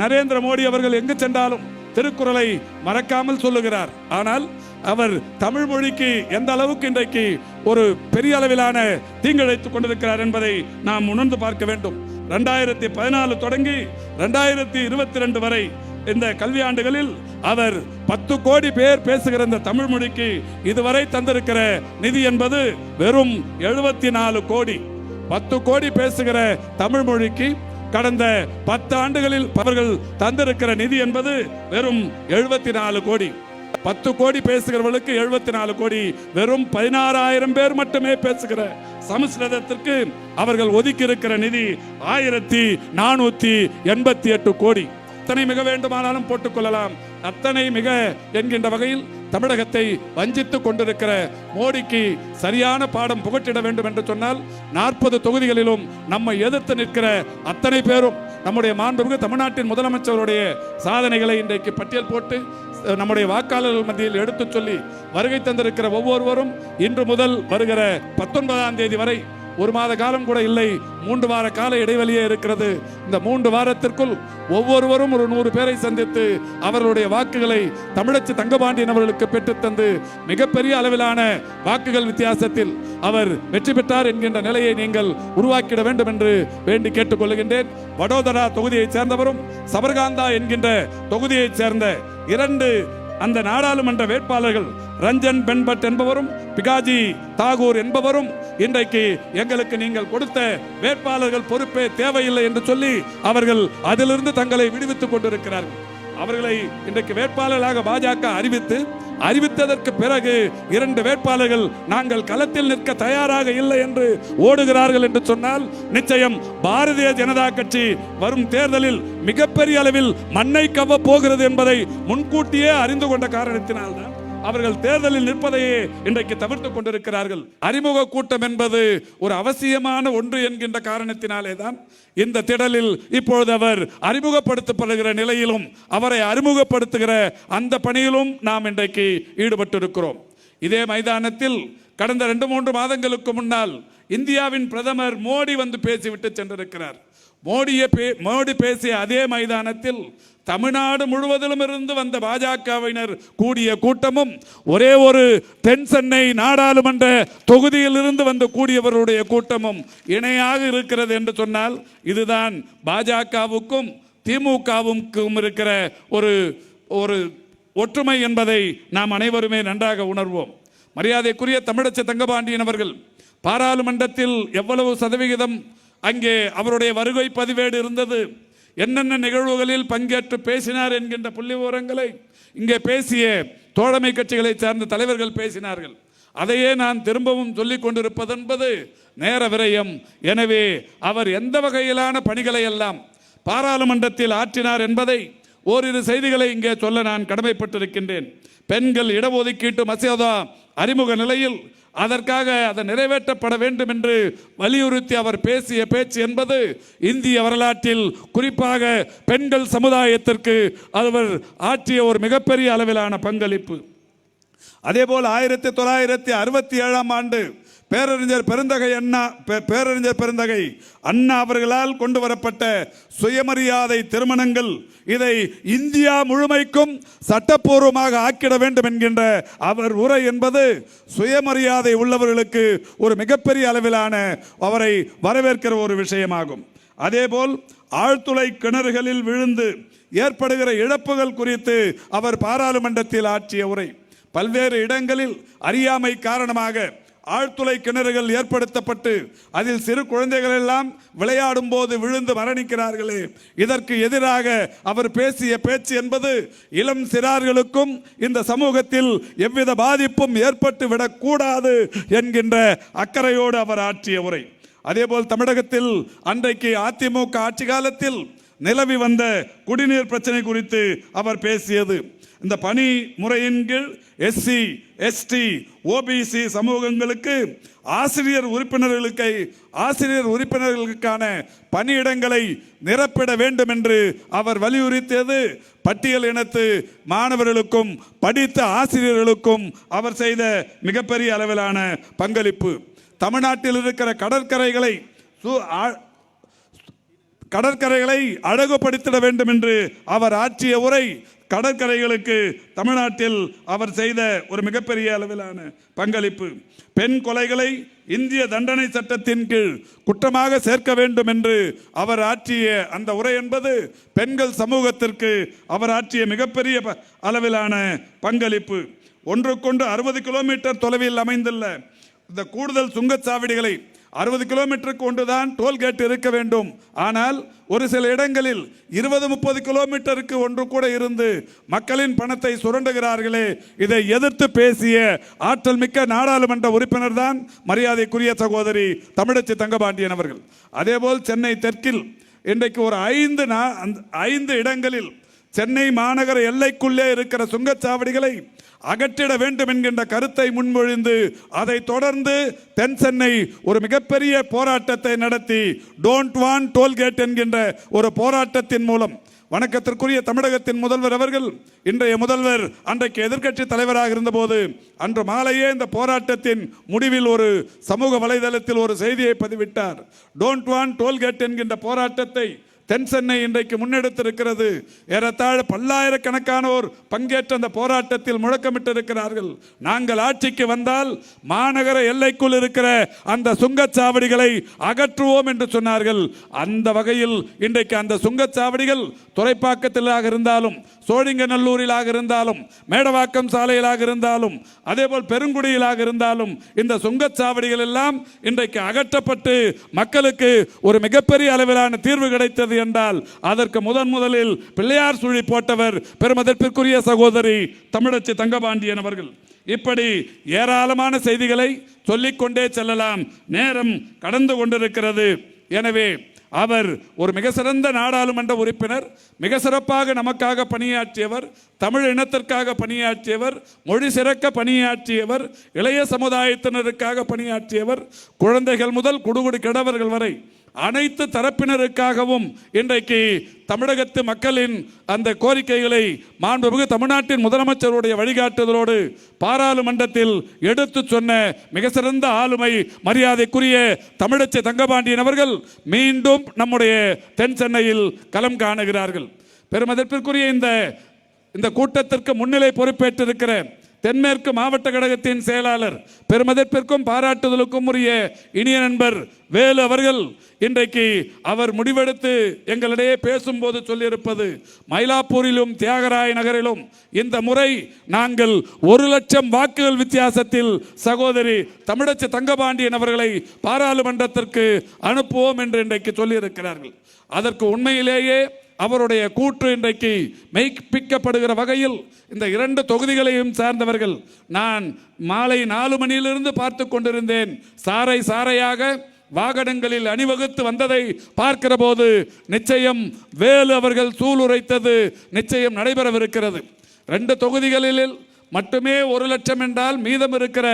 நரேந்திர மோடி அவர்கள் எங்கு சென்றாலும் திருக்குறளை மறக்காமல் சொல்லுகிறார். ஆனால் அவர் தமிழ் மொழிக்கு எந்த அளவுக்கு இன்றைக்கு ஒரு பெரிய அளவிலான தீங்கிழைத்துக் கொண்டிருக்கிறார் என்பதை நாம் உணர்ந்து பார்க்க வேண்டும். ரெண்டாயிரத்தி பதினாலு தொடங்கி ரெண்டாயிரத்தி இருபத்தி ரெண்டு வரை இந்த கல்வியாண்டுகளில் அவர் பத்து கோடி பேர் பேசுகிற இந்த தமிழ் மொழிக்கு இதுவரை தந்திருக்கிற நிதி என்பது வெறும் எழுபத்தி நாலு கோடி. பத்து கோடி பேசுகிற தமிழ் மொழிக்கு கடந்த பத்து ஆண்டுகளில் அவர்கள் தந்திருக்கிற நிதி என்பது வெறும் எழுபத்தி நாலு கோடி. பத்து கோடி பேசுகிறவர்களுக்கு எழுபத்தி நாலு கோடி. வெறும் பதினாறாயிரம் பேர் மட்டுமே பேசுகிற சமஸ்கிருதத்திற்கு அவர்கள் ஒதுக்கி இருக்கிற நிதி ஆயிரத்தி நானூத்தி எண்பத்தி எட்டு கோடி. அத்தனை மிக வேண்டுமானாலும் போட்டுக்கொள்ளலாம் அத்தனை மிக என்கின்ற வகையில் தமிழகத்தை வஞ்சித்துக் கொண்டிருக்கிற மோடிக்கு சரியான பாடம் புகட்டிட வேண்டும் என்று சொன்னால் நாற்பது தொகுதிகளிலும் நம்மை எதிர்த்து நிற்கிற அத்தனை பேரும் நம்முடைய மாண்புமிகு தமிழ்நாட்டின் முதலமைச்சருடைய சாதனைகளை இன்றைக்கு பட்டியல் போட்டு நம்முடைய வாக்காளர்கள் மத்தியில் எடுத்துச் சொல்லி வருகை தந்திருக்கிற ஒவ்வொருவரும் இன்று முதல் வருகிற பத்தொன்பதாம் தேதி வரை ஒரு மாத காலம் கூட இல்லை. மூன்று வார கால இடைவெளியே இருக்கிறது. இந்த மூன்று வாரத்திற்குள் ஒவ்வொருவரும் ஒரு நூறு பேரை சந்தித்து அவர்களுடைய வாக்குகளை தமிழச்சி தங்கபாண்டியன் அவர்களுக்கு பெற்றுத்தந்து மிகப்பெரிய அளவிலான வாக்குகள் வித்தியாசத்தில் அவர் வெற்றி பெற்றார் என்கின்ற நிலையை நீங்கள் உருவாக்கிட வேண்டும் என்று வேண்டி கேட்டுக்கொள்கின்றேன். வடோதரா தொகுதியைச் சேர்ந்தவரும் சபர்காந்தா என்கின்ற தொகுதியைச் சேர்ந்த இரண்டு அந்த நாடாளுமன்ற வேட்பாளர்கள் ரஞ்சன் பென்பட் என்பவரும் பிகாஜி தாகூர் என்பவரும் இன்றைக்கு எங்களுக்கு நீங்கள் கொடுத்த வேட்பாளர்கள் பொறுப்பே தேவையில்லை என்று சொல்லி அவர்கள் அதிலிருந்து தங்களை விடுவித்துக் கொண்டிருக்கிறார்கள். அவர்களை இன்றைக்கு வேட்பாளர்களாக பாஜக அறிவித்து அறிவித்ததற்கு பிறகு இரண்டு வேட்பாளர்கள் நாங்கள் களத்தில் நிற்க தயாராக இல்லை என்று ஓடுகிறார்கள் என்று சொன்னால் நிச்சயம் பாரதிய ஜனதா கட்சி வரும் தேர்தலில் மிகப்பெரிய அளவில் மண்ணை கவ்வ போகிறது என்பதை முன்கூட்டியே அறிந்து கொண்ட காரணத்தினால்தான் அவர்கள் தேர்தலில் நிற்பதையே இன்றைக்கு தவிர்த்துக் கொண்டிருக்கிறார்கள். அறிமுக கூட்டம் என்பது ஒரு அவசியமான ஒன்று என்கின்ற காரணத்தினாலே தான் இந்த திடலில் இப்பொழுது அவர் அறிமுகப்படுத்தப்படுகிற நிலையிலும் அவரை அறிமுகப்படுத்துகிற அந்த பணியிலும் நாம் இன்றைக்கு ஈடுபட்டிருக்கிறோம். இதே மைதானத்தில் கடந்த ரெண்டு மூன்று மாதங்களுக்கு முன்னால் இந்தியாவின் பிரதமர் மோடி வந்து பேசிவிட்டு சென்றிருக்கிறார். மோடியை பே- மோடி பேசிய அதே மைதானத்தில் தமிழ்நாடு முழுவதிலும் இருந்து வந்த பாஜகவினர் கூடிய கூட்டமும் ஒரே ஒரு தென் சென்னை நாடாளுமன்ற தொகுதியில் இருந்து வந்து கூடியவருடைய கூட்டமும் இணையாக இருக்கிறது என்று சொன்னால் இதுதான் பாஜகவுக்கும் திமுகவுக்கும் இருக்கிற ஒரு ஒரு ஒற்றுமை என்பதை நாம் அனைவருமே நன்றாக உணர்வோம். மரியாதைக்குரிய தமிழச்சி தங்கபாண்டியன் அவர்கள் பாராளுமன்றத்தில் எவ்வளவு சதவிகிதம் அங்கே அவருடைய வருகை பதிவேடு இருந்தது. என்னென்ன நிகழ்வுகளில் பங்கேற்று பேசினார் என்கின்ற புள்ளி விவரங்களை இங்கே பேசிய தோழமை கட்சிகளைச் சார்ந்த தலைவர்கள் பேசினார்கள். அதையே நான் திரும்பவும் சொல்லிக் கொண்டிருப்பது என்பது நேர விரயம். எனவே அவர் எந்த வகையிலான பணிகளை எல்லாம் பாராளுமன்றத்தில் ஆற்றினார் என்பதை ஓரிரு செய்திகளை இங்கே சொல்ல நான் கடமைப்பட்டிருக்கின்றேன். பெண்கள் இடஒதுக்கீட்டு மசோதா அறிமுக நிலையில் அதற்காக அதை நிறைவேற்றப்பட வேண்டும் என்று வலியுறுத்தி அவர் பேசிய பேச்சு என்பது இந்திய வரலாற்றில் குறிப்பாக பெண்கள் சமுதாயத்திற்கு அவர் ஆற்றிய ஒரு மிகப்பெரிய அளவிலான பங்களிப்பு. அதேபோல் ஆயிரத்தி தொள்ளாயிரத்தி அறுபத்தி ஏழாம் ஆண்டு பேரறிஞர் பெருந்தகை அண்ணா பேரறிஞர் பெருந்தகை அண்ணா அவர்களால் கொண்டு வரப்பட்ட சுயமரியாதை திருமணங்கள் இதை இந்தியா முழுமைக்கும் சட்டப்பூர்வமாக ஆக்கிட வேண்டும் என்கின்ற அவர் உரை என்பது சுயமரியாதை உள்ளவர்களுக்கு ஒரு மிகப்பெரிய அளவிலான அவரை வரவேற்கிற ஒரு விஷயமாகும். அதேபோல் ஆழ்துளை கிணறுகளில் விழுந்து ஏற்படுகிற இழப்புகள் குறித்து அவர் பாராளுமன்றத்தில் ஆற்றிய உரை. பல்வேறு இடங்களில் அறியாமை காரணமாக ஆழ்துளை கிணறுகள் ஏற்படுத்தப்பட்டு அதில் சிறு குழந்தைகள் எல்லாம் விளையாடும் போது விழுந்து மரணிக்கிறார்களே. இதற்கு எதிராக அவர் பேசிய பேச்சு என்பது இளம் சிறார்களுக்கும் இந்த சமூகத்தில் எவ்வித பாதிப்பும் ஏற்பட்டு விடக்கூடாது என்கின்ற அக்கறையோடு அவர் ஆற்றிய உரை. அதேபோல் தமிழகத்தில் அன்றைக்கு அதிமுக ஆட்சி காலத்தில் நிலவி வந்த குடிநீர் பிரச்சனை குறித்து அவர் பேசியது. இந்த பணி முறையின் கீழ் எஸ்சி எஸ்டி ஓபிசி சமூகங்களுக்கு ஆசிரியர் உறுப்பினர்களுக்கு ஆசிரியர் உறுப்பினர்களுக்கான பணியிடங்களை நிரப்பிட வேண்டும் என்று அவர் வலியுறுத்தியது. பட்டியல் இனத்து மாணவர்களுக்கும் படித்த ஆசிரியர்களுக்கும் அவர் செய்த மிகப்பெரிய அளவிலான பங்களிப்பு. தமிழ்நாட்டில் இருக்கிற கடற்கரைகளை சு- கடற்கரைகளை அழகுபடுத்திட வேண்டும் என்று அவர் ஆற்றிய உரை கடற்கரைகளுக்கு தமிழ்நாட்டில் அவர் செய்த ஒரு மிகப்பெரிய அளவிலான பங்களிப்பு. பெண் கொலைகளை இந்திய தண்டனை சட்டத்தின் கீழ் குற்றமாக சேர்க்க வேண்டும் என்று அவர் ஆற்றிய அந்த உரை என்பது பெண்கள் சமூகத்திற்கு அவர் ஆற்றிய மிகப்பெரிய ப- அளவிலான பங்களிப்பு. ஒன்றுக்கொண்டு அறுபது கிலோமீட்டர் தொலைவில் அமைந்துள்ள இந்த கூடுதல் சுங்கச்சாவடிகளை அறுபது கிலோமீட்டருக்கு ஒன்றுதான் டோல்கேட் இருக்க வேண்டும். ஆனால் ஒரு சில இடங்களில் இருபது முப்பது கிலோமீட்டருக்கு ஒன்று கூட இருந்து மக்களின் பணத்தை சுரண்டுகிறார்களே இதை எதிர்த்து பேசிய ஆற்றல் மிக்க நாடாளுமன்ற உறுப்பினர் தான் மரியாதைக்குரிய சகோதரி தமிழச்சி தங்கபாண்டியன் அவர்கள். அதேபோல் சென்னை தெற்கில் இன்றைக்கு ஒரு ஐந்து நா- ஐந்து இடங்களில் சென்னை மாநகர எல்லைக்குள்ளே இருக்கிற சுங்கச்சாவடிகளை அகற்றிட வேண்டும் என்கின்ற கருத்தை முன்மொழிந்து அதை தொடர்ந்து தென் சென்னை ஒரு மிகப்பெரிய போராட்டத்தை நடத்தி டோன்ட் வான் டோல்கேட் என்கின்ற ஒரு போராட்டத்தின் மூலம். வணக்கத்திற்குரிய தமிழகத்தின் முதல்வர் அவர்கள் இன்றைய முதல்வர் அன்றைக்கு எதிர்க்கட்சி தலைவராக இருந்தபோது அன்று மாலையே இந்த போராட்டத்தின் முடிவில் ஒரு சமூக வலைதளத்தில் ஒரு செய்தியை பதிவிட்டார். டோன்ட் வான் டோல்கேட் என்கின்ற போராட்டத்தை தென் சென்னை இன்றைக்கு முன்னெடுத்திருக்கிறது. ஏறத்தாழ பல்லாயிரக்கணக்கானோர் பங்கேற்ற அந்த போராட்டத்தில் முழக்கமிட்டிருக்கிறார்கள். நாங்கள் ஆட்சிக்கு வந்தால் மாநகர எல்லைக்குள் இருக்கிற அந்த சுங்கச்சாவடிகளை அகற்றுவோம் என்று சொன்னார்கள். அந்த வகையில் இன்றைக்கு அந்த சுங்கச்சாவடிகள் துறைப்பாக்கத்திலாக இருந்தாலும் சோழிங்கநல்லூரிலாக இருந்தாலும் மேடவாக்கம் சாலையிலாக இருந்தாலும் அதேபோல் பெருங்குடியிலாக இருந்தாலும் இந்த சுங்கச்சாவடிகள் எல்லாம் இன்றைக்கு அகற்றப்பட்டு மக்களுக்கு ஒரு மிகப்பெரிய அளவிலான தீர்வு கிடைத்தது என்றால் அதற்கு முதன் முதலில் பிள்ளையார் சுழி போட்டவர் பெருமதற்பிற்குரிய சகோதரி தமிழச்சி தங்கபாண்டியன் அவர்கள். இப்படி ஏராளமான செய்திகளை சொல்லிக்கொண்டே செல்லலாம். நேரம் கடந்து கொண்டிருக்கிறது. எனவே அவர் ஒரு மிக சிறந்த நாடாளுமன்ற உறுப்பினர் மிக சிறப்பாக நமக்காக பணியாற்றியவர் தமிழ் இனத்திற்காக பணியாற்றியவர் மொழி சிறக்க பணியாற்றியவர் இளைய சமுதாயத்தினருக்காக பணியாற்றியவர் குழந்தைகள் முதல் குடுகுடு கிடவர்கள் வரை அனைத்து தரப்பினருக்காகவும் இன்றைக்கு தமிழகத்து மக்களின் அந்த கோரிக்கைகளை மாண்புமிகு தமிழ்நாட்டின் முதலமைச்சருடைய வழிகாட்டுதலோடு பாராளுமன்றத்தில் எடுத்து சொன்ன மிக சிறந்த ஆளுமை மரியாதைக்குரிய தமிழச்சி தங்கபாண்டியன் அவர்கள் மீண்டும் நம்முடைய தென் சென்னையில் களம் காணுகிறார்கள். பெருமதிப்பிற்குரிய இந்த இந்த கூட்டத்திற்கு முன்னிலை பொறுப்பேற்றிருக்கிற தென்மேற்கு மாவட்ட கழகத்தின் செயலாளர் பெருமதிப்பிற்கும் பாராட்டுதலுக்கும் உரிய இனிய நண்பர் வேலு அவர்கள் இன்றைக்கு அவர் முடிவெடுத்து எங்களிடையே பேசும்போது சொல்லியிருப்பது மயிலாப்பூரிலும் தியாகராய நகரிலும் இந்த முறை நாங்கள் ஒரு லட்சம் வாக்குகள் வித்தியாசத்தில் சகோதரி தமிழச்சி தங்கபாண்டியன் அவர்களை பாராளுமன்றத்திற்கு அனுப்புவோம் என்று இன்றைக்கு சொல்லியிருக்கிறார்கள். அதற்கு உண்மையிலேயே அவருடைய கூற்று இன்றைக்கு மெய்ப்பிக்கப்படுகிற வகையில் இந்த இரண்டு தொகுதிகளையும் சார்ந்தவர்கள் நான் மாலை நாலு மணியிலிருந்து பார்த்து கொண்டிருந்தேன். சாறை சாறையாக வாகனங்களில் அணிவகுத்து வந்ததை பார்க்கிற போது நிச்சயம் வேலு அவர்கள் சூளுரைத்தது நிச்சயம் நடைபெறவிருக்கிறது. ரெண்டு தொகுதிகளில் மட்டுமே ஒரு லட்சம் என்றால் மீதம் இருக்கிற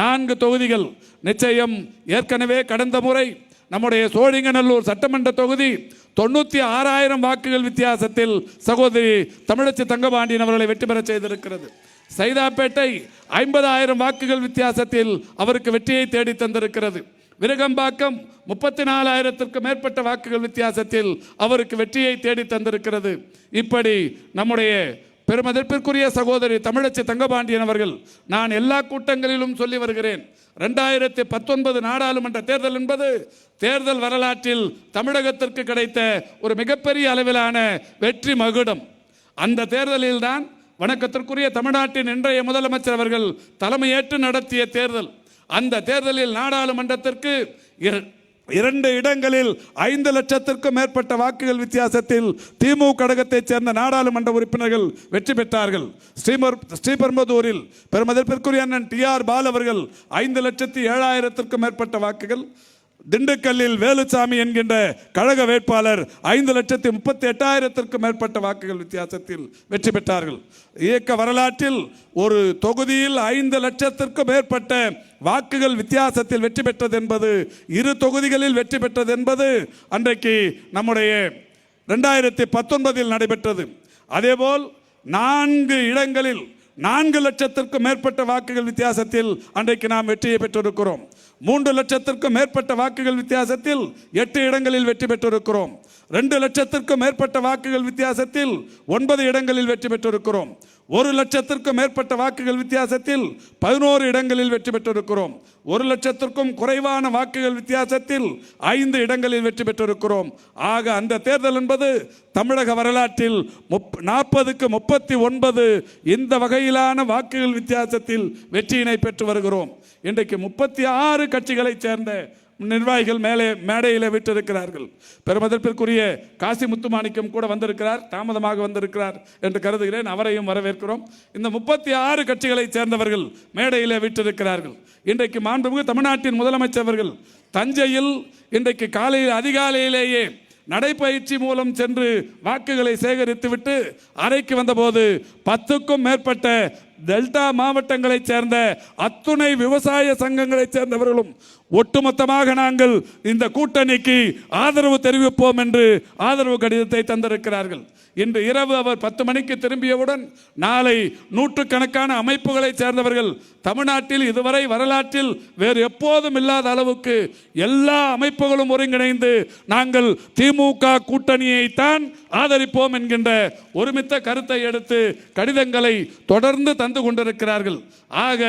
நான்கு தொகுதிகள் நிச்சயம் ஏற்கனவே கடந்த முறை நம்முடைய சோழிங்கநல்லூர் சட்டமன்ற தொகுதி தொண்ணூற்றி ஆறாயிரம் வாக்குகள் வித்தியாசத்தில் சகோதரி தமிழச்சி தங்கபாண்டியன் அவர்களை வெற்றி பெற செய்திருக்கிறது. சைதாப்பேட்டை ஐம்பதாயிரம் வாக்குகள் வித்தியாசத்தில் அவருக்கு வெற்றியை தேடி தந்திருக்கிறது. விருகம்பாக்கம் முப்பத்தி நாலாயிரத்திற்கு மேற்பட்ட வாக்குகள் வித்தியாசத்தில் அவருக்கு வெற்றியை தேடி தந்திருக்கிறது. இப்படி நம்முடைய பெருமதிப்பிற்குரிய சகோதரி தமிழச்சி தங்கபாண்டியன் அவர்கள் நான் எல்லா கூட்டங்களிலும் சொல்லி வருகிறேன். ரெண்டாயிரத்தி பத்தொன்பது நாடாளுமன்ற தேர்தல் என்பது தேர்தல் வரலாற்றில் தமிழகத்திற்கு கிடைத்த ஒரு மிகப்பெரிய அளவிலான வெற்றி மகுடம். அந்த தேர்தலில்தான் வணக்கத்திற்குரிய தமிழ்நாட்டின் இன்றைய முதலமைச்சர் அவர்கள் தலைமையேற்று நடத்திய தேர்தல். அந்த தேர்தலில் நாடாளுமன்றத்திற்கு இர- இரண்டு இடங்களில் ஐந்து லட்சத்திற்கும் மேற்பட்ட வாக்குகள் வித்தியாசத்தில் திமுக கழகத்தைச் சேர்ந்த நாடாளுமன்ற உறுப்பினர்கள் வெற்றி பெற்றார்கள். ஸ்ரீமர் ஸ்ரீபெரும்புதூரில் பெருமதிப்பிற்குரிய அண்ணன் டி ஆர் பால் அவர்கள் ஐந்து லட்சத்தி ஏழாயிரத்திற்கும் மேற்பட்ட வாக்குகள் திண்டுக்கல்லில் வேலுசாமி என்கின்ற கழக வேட்பாளர் ஐந்து லட்சத்தி முப்பத்தி எட்டாயிரத்திற்கும் மேற்பட்ட வாக்குகள் வித்தியாசத்தில் வெற்றி பெற்றார்கள். இயக்க வரலாற்றில் ஒரு தொகுதியில் ஐந்து லட்சத்திற்கும் மேற்பட்ட வாக்குகள் வித்தியாசத்தில் வெற்றி பெற்றது என்பது இரு தொகுதிகளில் வெற்றி பெற்றது என்பது அன்றைக்கு நம்முடைய ரெண்டாயிரத்தி பத்தொன்பதில் நடைபெற்றது. அதேபோல் நான்கு இடங்களில் நான்கு லட்சத்திற்கும் மேற்பட்ட வாக்குகள் வித்தியாசத்தில் அன்றைக்கு நாம் வெற்றியை பெற்றிருக்கிறோம். மூன்று லட்சத்திற்கும் மேற்பட்ட வாக்குகள் வித்தியாசத்தில் எட்டு இடங்களில் வெற்றி பெற்றிருக்கிறோம். ரெண்டு லட்சத்திற்கும் மேற்பட்ட வாக்குகள் வித்தியாசத்தில் ஒன்பது இடங்களில் வெற்றி பெற்றிருக்கிறோம். ஒரு லட்சத்திற்கும் மேற்பட்ட வாக்குகள் வித்தியாசத்தில் பதினோரு இடங்களில் வெற்றி பெற்றிருக்கிறோம். ஒரு லட்சத்திற்கும் குறைவான வாக்குகள் வித்தியாசத்தில் ஐந்து இடங்களில் வெற்றி பெற்றிருக்கிறோம். ஆக அந்த தேர்தல் என்பது தமிழக வரலாற்றில் முப் நாற்பதுக்கு முப்பத்தி ஒன்பது இந்த வகையிலான வாக்குகள் வித்தியாசத்தில் வெற்றியினை பெற்று வருகிறோம். இன்றைக்கு முப்பத்தி ஆறு கட்சிகளைச் சேர்ந்த நிர்வாகிகள் மேலே மேடையில் விட்டிருக்கிறார்கள். பெருமதிப்பிற்குரிய காசி முத்துமாணிக்கம் கூட வந்திருக்கிறார் தாமதமாக வந்திருக்கிறார் என்று கருதுகிறேன். அவரையும் வரவேற்கிறோம். இந்த முப்பத்தி ஆறு கட்சிகளைச் சேர்ந்தவர்கள் மேடையில் விட்டிருக்கிறார்கள். இன்றைக்கு மாண்புமிகு தமிழ்நாட்டின் முதலமைச்சர்கள் தஞ்சையில் இன்றைக்கு காலையில் அதிகாலையிலேயே நடைப்பயிற்சி மூலம் சென்று வாக்குகளை சேகரித்துவிட்டு அறைக்கு வந்தபோது பத்துக்கும் மேற்பட்ட டெல்டா மாவட்டங்களைச் சேர்ந்த அத்துணை விவசாய சங்கங்களைச் சேர்ந்தவர்களும் ஒட்டுமொத்தமாக நாங்கள் இந்த கூட்டணிக்கு ஆதரவு தெரிவிப்போம் என்று ஆதரவு கடிதத்தை தந்திருக்கிறார்கள். இன்று இரவு அவர் பத்து மணிக்கு திரும்பியவுடன் நாளை நூற்றுக்கணக்கான அமைப்புகளைச் சேர்ந்தவர்கள் தமிழ்நாட்டில் இதுவரை வரலாற்றில் வேறு எப்போதும் இல்லாத அளவுக்கு எல்லா அமைப்புகளும் ஒருங்கிணைந்து நாங்கள் திமுக கூட்டணியைத்தான் ஆதரிப்போம் என்கின்ற ஒருமித்த கருத்தை எடுத்து கடிதங்களை தொடர்ந்து தந்து கொண்டிருக்கிறார்கள். ஆக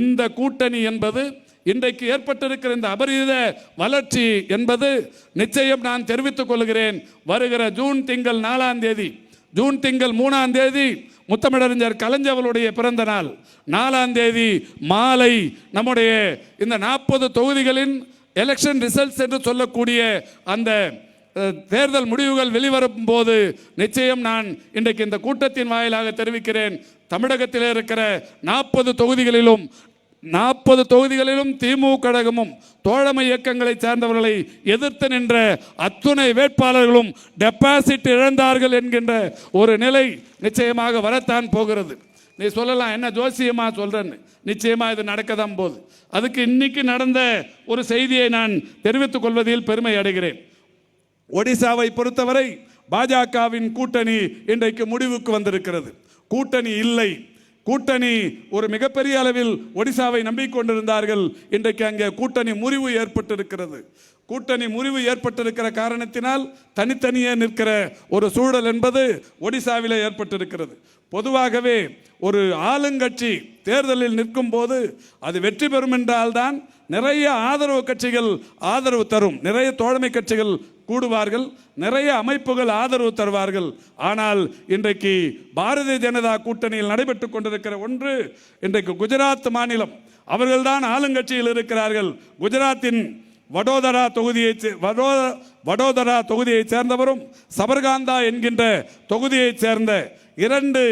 இந்த கூட்டணி என்பது இன்றைக்கு ஏற்பட்டிருக்கிற இந்த அபரீத வளர்ச்சி என்பது நிச்சயம் நான் தெரிவித்துக் கொள்கிறேன். வருகிற ஜூன் திங்கள் நாலாம் தேதி ஜூன் திங்கள் மூணாம் தேதி முத்தமிழறிஞர் கலைஞர்களுடைய பிறந்த நாள். நாலாம் தேதி மாலை நம்முடைய இந்த நாற்பது தொகுதிகளின் எலெக்ஷன் ரிசல்ட்ஸ் என்று சொல்லக்கூடிய அந்த தேர்தல் முடிவுகள் வெளிவரும் போது நிச்சயம் நான் இன்றைக்கு இந்த கூட்டத்தின் வாயிலாக தெரிவிக்கிறேன். தமிழகத்தில் இருக்கிற நாற்பது தொகுதிகளிலும் நாற்பது தொகுதிகளிலும் திமுக கழகமும் தோழமை இயக்கங்களை சார்ந்தவர்களை எதிர்த்து நின்ற அத்துணை வேட்பாளர்களும் டெபாசிட் இழந்தார்கள் என்கின்ற ஒரு நிலை நிச்சயமாக வரத்தான் போகிறது. நீ சொல்லலாம் என்ன ஜோசியமாக சொல்கிறேன்னு நிச்சயமாக இது நடக்க தான் போகுது. அதுக்கு இன்னைக்கு நடந்த ஒரு செய்தியை நான் தெரிவித்துக் கொள்வதில் பெருமை அடைகிறேன். ஒடிசாவை பொறுத்தவரை பாஜகவின் கூட்டணி இன்றைக்கு முடிவுக்கு வந்திருக்கிறது. கூட்டணி இல்லை. கூட்டணி ஒரு மிகப்பெரிய அளவில் ஒடிசாவை நம்பிக்கொண்டிருந்தார்கள். இன்றைக்கு அங்கே கூட்டணி முறிவு ஏற்பட்டிருக்கிறது. கூட்டணி முறிவு ஏற்பட்டிருக்கிற காரணத்தினால் தனித்தனியே நிற்கிற ஒரு சூழல் என்பது ஒடிசாவில் ஏற்பட்டிருக்கிறது. பொதுவாகவே ஒரு ஆளுங்கட்சி தேர்தலில் நிற்கும் போது அது வெற்றி பெறும் என்றால்தான் நிறைய ஆதரவு கட்சிகள் ஆதரவு தரும். நிறைய தோழமை கட்சிகள் கூடுவார்கள். நிறைய அமைப்புகள் ஆதரவு தருவார்கள். ஆனால் இன்றைக்கு பாரதிய ஜனதா கூட்டணியில் நடைபெற்று கொண்டிருக்கிற ஒன்று இன்றைக்கு குஜராத் மாநிலம். அவர்கள்தான் ஆளுங்கட்சியில் இருக்கிறார்கள். குஜராத்தின் வடோதரா தொகுதியை வடோ வடோதரா தொகுதியைச் சேர்ந்தவரும் சபர்காந்தா என்கின்ற தொகுதியைச் சேர்ந்த இரண்டு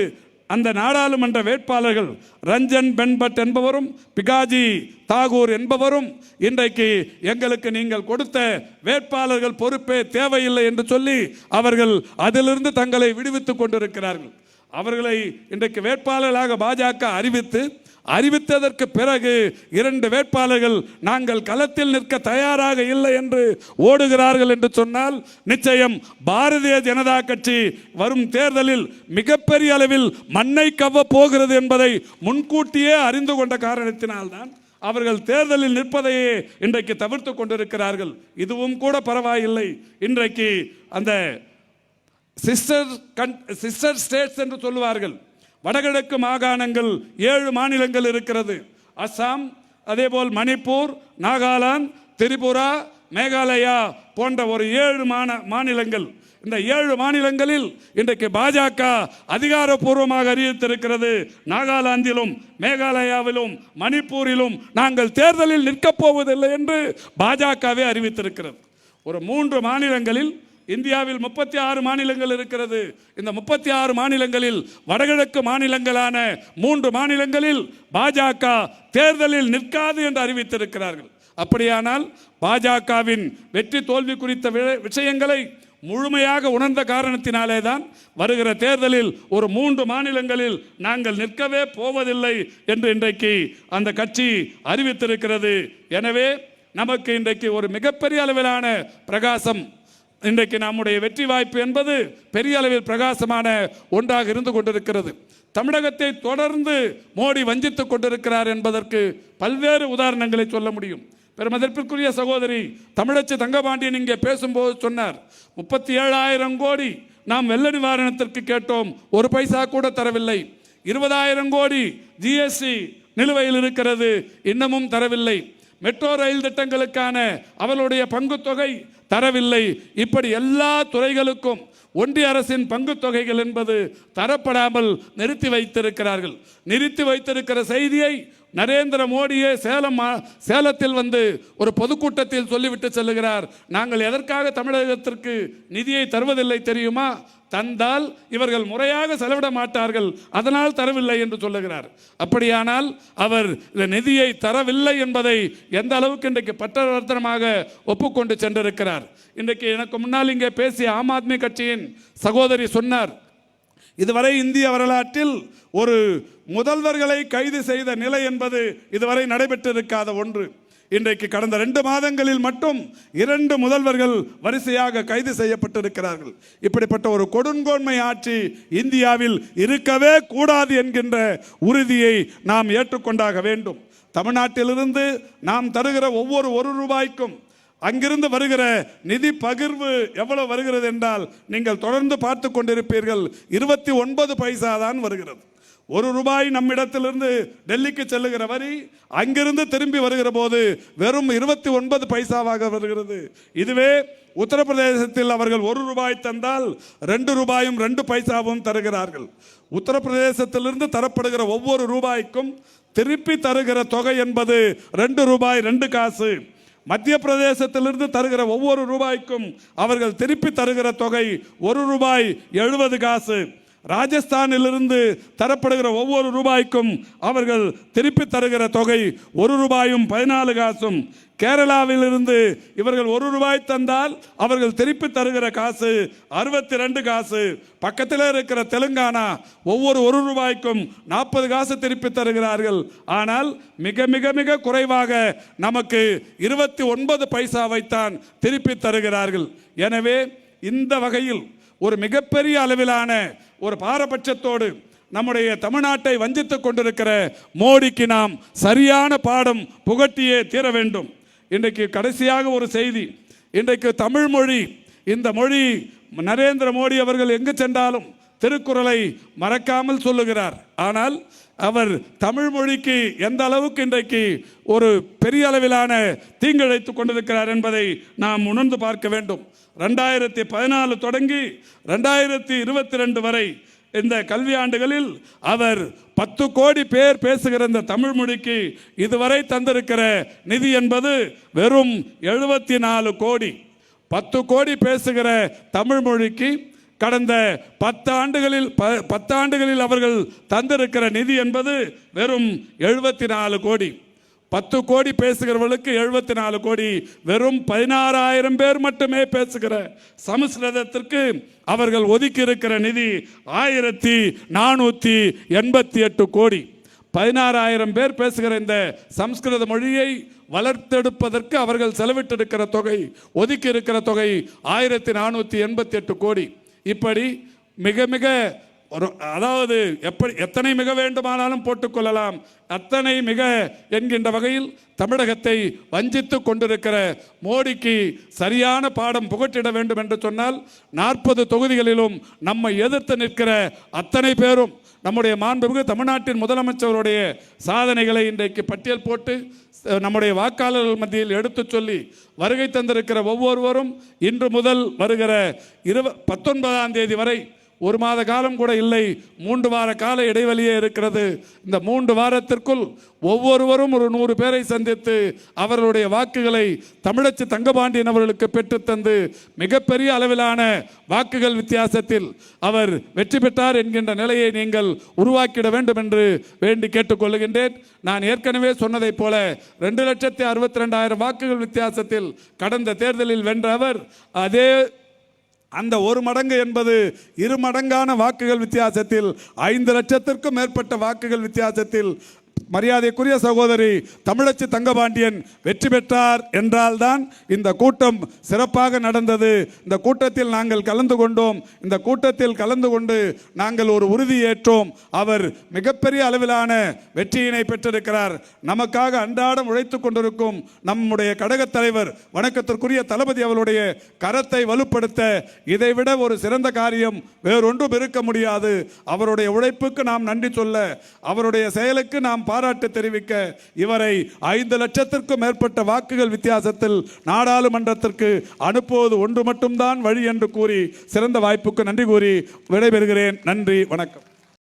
அந்த நாடாளுமன்ற வேட்பாளர்கள் ரஞ்சன் பென்பட் என்பவரும் பிகாஜி தாகூர் என்பவரும் இன்றைக்கு எங்களுக்கு நீங்கள் கொடுத்த வேட்பாளர்கள் பொறுப்பே தேவையில்லை என்று சொல்லி அவர்கள் அதிலிருந்து தங்களை விடுவித்துக் கொண்டிருக்கிறார்கள். அவர்களை இன்றைக்கு வேட்பாளர்களாக பாஜக அறிவித்து அறிவித்ததற்கு பிறகு இரண்டு வேட்பாளர்கள் நாங்கள் களத்தில் நிற்க தயாராக இல்லை என்று ஓடுகிறார்கள் என்று சொன்னால் நிச்சயம் பாரதிய ஜனதா கட்சி வரும் தேர்தலில் மிகப்பெரிய அளவில் மண்ணை கவ்வ போகிறது என்பதை முன்கூட்டியே அறிந்து கொண்ட காரணத்தினால்தான் அவர்கள் தேர்தலில் நிற்பதையே இன்றைக்கு தவிர்த்து கொண்டிருக்கிறார்கள். இதுவும் கூட பரவாயில்லை. இன்றைக்கு அந்த சிஸ்டர் கன் சிஸ்டர் ஸ்டேட்ஸ் என்று சொல்லுவார்கள். வடகிழக்கு மாகாணங்கள் ஏழு மாநிலங்கள் இருக்கிறது. அஸ்ஸாம் அதேபோல் மணிப்பூர் நாகாலாந்து திரிபுரா மேகாலயா போன்ற ஒரு ஏழு மாந மாநிலங்கள். இந்த ஏழு மாநிலங்களில் இன்றைக்கு பாஜக அதிகாரப்பூர்வமாக அறிவித்திருக்கிறது. நாகாலாந்திலும் மேகாலயாவிலும் மணிப்பூரிலும் நாங்கள் தேர்தலில் நிற்கப் போவதில்லை என்று பாஜகவே அறிவித்திருக்கிறது. ஒரு மூன்று மாநிலங்களில் இந்தியாவில் முப்பத்தி ஆறு மாநிலங்கள் இருக்கிறது. இந்த முப்பத்தி ஆறு மாநிலங்களில் வடகிழக்கு மாநிலங்களான மூன்று மாநிலங்களில் பாஜக தேர்தலில் நிற்காது என்று அறிவித்திருக்கிறார்கள். அப்படியானால் பாஜகவின் வெற்றி தோல்வி குறித்த விஷயங்களை முழுமையாக உணர்ந்த காரணத்தினாலே தான் வருகிற தேர்தலில் ஒரு மூன்று மாநிலங்களில் நாங்கள் நிற்கவே போவதில்லை என்று இன்றைக்கு அந்த கட்சி அறிவித்திருக்கிறது. எனவே நமக்கு இன்றைக்கு ஒரு மிகப்பெரிய அளவிலான பிரகாசம் இன்றைக்கு நம்முடைய வெற்றி வாய்ப்பு என்பது பெரிய அளவில் பிரகாசமான ஒன்றாக இருந்து கொண்டிருக்கிறது. தமிழகத்தை தொடர்ந்து மோடி வஞ்சித்துக் கொண்டிருக்கிறார் என்பதற்கு பல்வேறு உதாரணங்களை சொல்ல முடியும். பெருமதிப்பிற்குரிய சகோதரி தமிழச்சி தங்கபாண்டியன் இங்கே பேசும்போது சொன்னார் முப்பத்தி ஏழாயிரம் கோடி நாம் வெள்ள நிவாரணத்திற்கு கேட்டோம் ஒரு பைசா கூட தரவில்லை. இருபதாயிரம் கோடி ஜிஎஸ்டி நிலுவையில் இருக்கிறது இன்னமும் தரவில்லை. மெட்ரோ ரயில் திட்டங்களுக்கான அவளுடைய பங்குத்தொகை தரவில்லை. இப்படி எல்லா துறைகளுக்கும் ஒன்றிய அரசின் பங்குத்தொகைகள் என்பது தரப்படாமல் நிறுத்தி வைத்திருக்கிறார்கள். நிறுத்தி வைத்திருக்கிற செய்தியை நரேந்திர மோடியே சேலம் மா- சேலத்தில் வந்து ஒரு பொதுக்கூட்டத்தில் சொல்லிவிட்டு செல்லுகிறார். நாங்கள் எதற்காக தமிழகத்திற்கு நிதியை தருவதில்லை தெரியுமா? தந்தால் இவர்கள் முறையாக செலவிட மாட்டார்கள். அதனால் தரவில்லை என்று சொல்லுகிறார். அப்படியானால் அவர் இந்த நிதியை தரவில்லை என்பதை எந்த அளவுக்கு இன்றைக்கு பட்டவர்த்தனமாக ஒப்புக்கொண்டு சென்றிருக்கிறார்? இன்றைக்கு எனக்கு முன்னால் இங்கே பேசிய ஆம் ஆத்மி கட்சியின் சகோதரி சொன்னார். இதுவரை இந்திய வரலாற்றில் ஒரு முதல்வர்களை கைது செய்த நிலை என்பது இதுவரை நடைபெற்றிருக்காத ஒன்று. இன்றைக்கு கடந்த ரெண்டு மாதங்களில் மட்டும் இரண்டு முதல்வர்கள் வரிசையாக கைது செய்யப்பட்டிருக்கிறார்கள். இப்படிப்பட்ட ஒரு கொடுங்கோன்மை ஆட்சி இந்தியாவில் இருக்கவே கூடாது என்கின்ற உறுதியை நாம் ஏற்றுக்கொண்டாக வேண்டும். தமிழ்நாட்டிலிருந்து நாம் தருகிற ஒவ்வொரு ஒரு ரூபாய்க்கும் அங்கிருந்து வருகிற நிதி பகிர்வு எவ்வளவு வருகிறது என்றால் நீங்கள் தொடர்ந்து பார்த்து கொண்டிருப்பீர்கள். இருபத்தி ஒன்பது பைசா தான் வருகிறது. ஒரு ரூபாய் நம்மிடத்திலிருந்து டெல்லிக்கு செல்லுகிற வரி அங்கிருந்து திரும்பி வருகிற போது வெறும் இருபத்தி ஒன்பது பைசாவாக வருகிறது. இதுவே உத்தரப்பிரதேசத்தில் அவர்கள் ஒரு ரூபாய் தந்தால் ரெண்டு ரூபாயும் ரெண்டு பைசாவும் தருகிறார்கள். உத்தரப்பிரதேசத்திலிருந்து தரப்படுகிற ஒவ்வொரு ரூபாய்க்கும் திருப்பி தருகிற தொகை என்பது ரெண்டு ரூபாய் ரெண்டு காசு. மத்திய பிரதேசத்திலிருந்து தருகிற ஒவ்வொரு ரூபாய்க்கும் அவர்கள் திருப்பி தருகிற தொகை ஒரு ரூபாய் எழுபது காசு. ராஜஸ்தானிலிருந்து தரப்படுகிற ஒவ்வொரு ரூபாய்க்கும் அவர்கள் திருப்பி தருகிற தொகை ஒரு ரூபாயும் பதினாலு காசும். கேரளாவிலிருந்து இவர்கள் ஒரு ரூபாய் தந்தால் அவர்கள் திருப்பி தருகிற காசு அறுபத்தி ரெண்டு காசு. பக்கத்தில் இருக்கிற தெலுங்கானா ஒவ்வொரு ஒரு ரூபாய்க்கும் நாற்பது காசு திருப்பி தருகிறார்கள். ஆனால் மிக மிக மிக குறைவாக நமக்கு இருபத்தி ஒன்பது பைசாவைத்தான் திருப்பி தருகிறார்கள். எனவே இந்த வகையில் ஒரு மிகப்பெரிய அளவிலான ஒரு பாரபட்சத்தோடு நம்முடைய தமிழ்நாட்டை வஞ்சித்துக் கொண்டிருக்கிற மோடிக்கு நாம் சரியான பாடம் புகட்டியே தீர வேண்டும். இன்றைக்கு கடைசியாக ஒரு செய்தி. இன்றைக்கு தமிழ் மொழி இந்த மொழி நரேந்திர மோடி அவர்கள் எங்கு சென்றாலும் திருக்குறளை மறக்காமல் சொல்லுகிறார். ஆனால் அவர் தமிழ் மொழிக்கு எந்த அளவுக்கு இன்றைக்கு ஒரு பெரிய அளவிலான தீங்கிழைத்துக் கொண்டிருக்கிறார் என்பதை நாம் உணர்ந்து பார்க்க வேண்டும். ரெண்டாயிரத்தி பதினாலு தொடங்கி ரெண்டாயிரத்தி இருபத்தி ரெண்டு வரை இந்த கல்வியாண்டுகளில் அவர் பத்து கோடி பேர் பேசுகிற இந்த தமிழ் மொழிக்கு இதுவரை தந்திருக்கிற நிதி என்பது வெறும் எழுபத்தி நாலு கோடி. பத்து கோடி பேசுகிற தமிழ் மொழிக்கு கடந்த பத்தாண்டுகளில் ப- பத்தாண்டுகளில் அவர்கள் தந்திருக்கிற நிதி என்பது வெறும் எழுபத்தி நாலு கோடி. பத்து கோடி பேசுகிறவர்களுக்கு எழுபத்தி நாலு கோடி வெறும் பதினாறாயிரம் பேர் மட்டுமே பேசுகிற சமஸ்கிருதத்திற்கு அவர்கள் ஒதுக்கி இருக்கிற நிதி ஆயிரத்தி நானூற்றி எண்பத்தி எட்டு கோடி. பதினாறாயிரம் பேர் பேசுகிற இந்த சம்ஸ்கிருத மொழியை வளர்த்தெடுப்பதற்கு அவர்கள் செலவிட்டிருக்கிற தொகை ஒதுக்கி இருக்கிற தொகை ஆயிரத்தி நானூற்றி எண்பத்தி எட்டு கோடி. இப்படி மிக மிக அதாவது எப்படி எத்தனை மிக வேண்டுமானாலும் போட்டுக்கொள்ளலாம். அத்தனை மிக என்கின்ற வகையில் தமிழகத்தை வஞ்சித்து கொண்டிருக்கிற மோடிக்கு சரியான பாடம் புகட்டிட வேண்டும் என்று சொன்னால் நாற்பது தொகுதிகளிலும் நம்மை எதிர்த்து நிற்கிற அத்தனை பேரும் நம்முடைய மாண்புமிகு தமிழ்நாட்டின் முதலமைச்சருடைய சாதனைகளை இன்றைக்கு பட்டியல் போட்டு நம்முடைய வாக்காளர்கள் மத்தியில் எடுத்துச் சொல்லி வருகை தந்திருக்கிற ஒவ்வொருவரும் இன்று முதல் வருகிற இருவ பத்தொன்பதாம் தேதி வரை ஒரு மாத காலம் கூட இல்லை. மூன்று வார கால இடைவெளியே இருக்கிறது. இந்த மூன்று வாரத்திற்குள் ஒவ்வொருவரும் ஒரு நூறு பேரை சந்தித்து அவர்களுடைய வாக்குகளை தமிழச்சி தங்கபாண்டியன் அவர்களுக்கு பெற்றுத்தந்து மிகப்பெரிய அளவிலான வாக்குகள் வித்தியாசத்தில் அவர் வெற்றி பெற்றார் என்கின்ற நிலையை நீங்கள் உருவாக்கிட வேண்டும் என்று வேண்டி கேட்டுக்கொள்கின்றேன். நான் ஏற்கனவே சொன்னதைப் போல ரெண்டு லட்சத்தி அறுபத்தி ரெண்டாயிரம் வாக்குகள் வித்தியாசத்தில் கடந்த தேர்தலில் வென்ற அவர் அதே அந்த ஒரு மடங்கு என்பது இரு மடங்கான வாக்குகள் வித்தியாசத்தில் ஐந்து லட்சத்திற்கும் மேற்பட்ட வாக்குகள் வித்தியாசத்தில் மரியாதைக்குரிய சகோதரி தமிழச்சி தங்கபாண்டியன் வெற்றி பெற்றார் என்றால்தான் இந்த கூட்டம் சிறப்பாக நடந்தது. இந்த கூட்டத்தில் நாங்கள் கலந்து கொண்டோம். இந்த கூட்டத்தில் கலந்து கொண்டு நாங்கள் ஒரு உறுதி ஏற்றோம். அவர் மிகப்பெரிய அளவிலான வெற்றியினை பெற்றிருக்கிறார். நமக்காக அன்றாடம் உழைத்துக் கொண்டிருக்கும் நம்முடைய கழகத் தலைவர் வணக்கத்திற்குரிய தளபதி அவருடைய கரத்தை வலுப்படுத்த இதைவிட ஒரு சிறந்த காரியம் வேறொன்றும் இருக்க முடியாது. அவருடைய உழைப்புக்கு நாம் நன்றி சொல்ல அவருடைய செயலுக்கு நாம் பாராட்டு தெரிவிக்க இவரை ஐந்து லட்சத்திற்கும் மேற்பட்ட வாக்குகள் வித்தியாசத்தில் நாடாளுமன்றத்திற்கு அனுப்புவது ஒன்று மட்டும்தான் வழி என்று கூறி சிறந்த வாய்ப்புக்கு நன்றி கூறி விடைபெறுகிறேன். நன்றி வணக்கம்.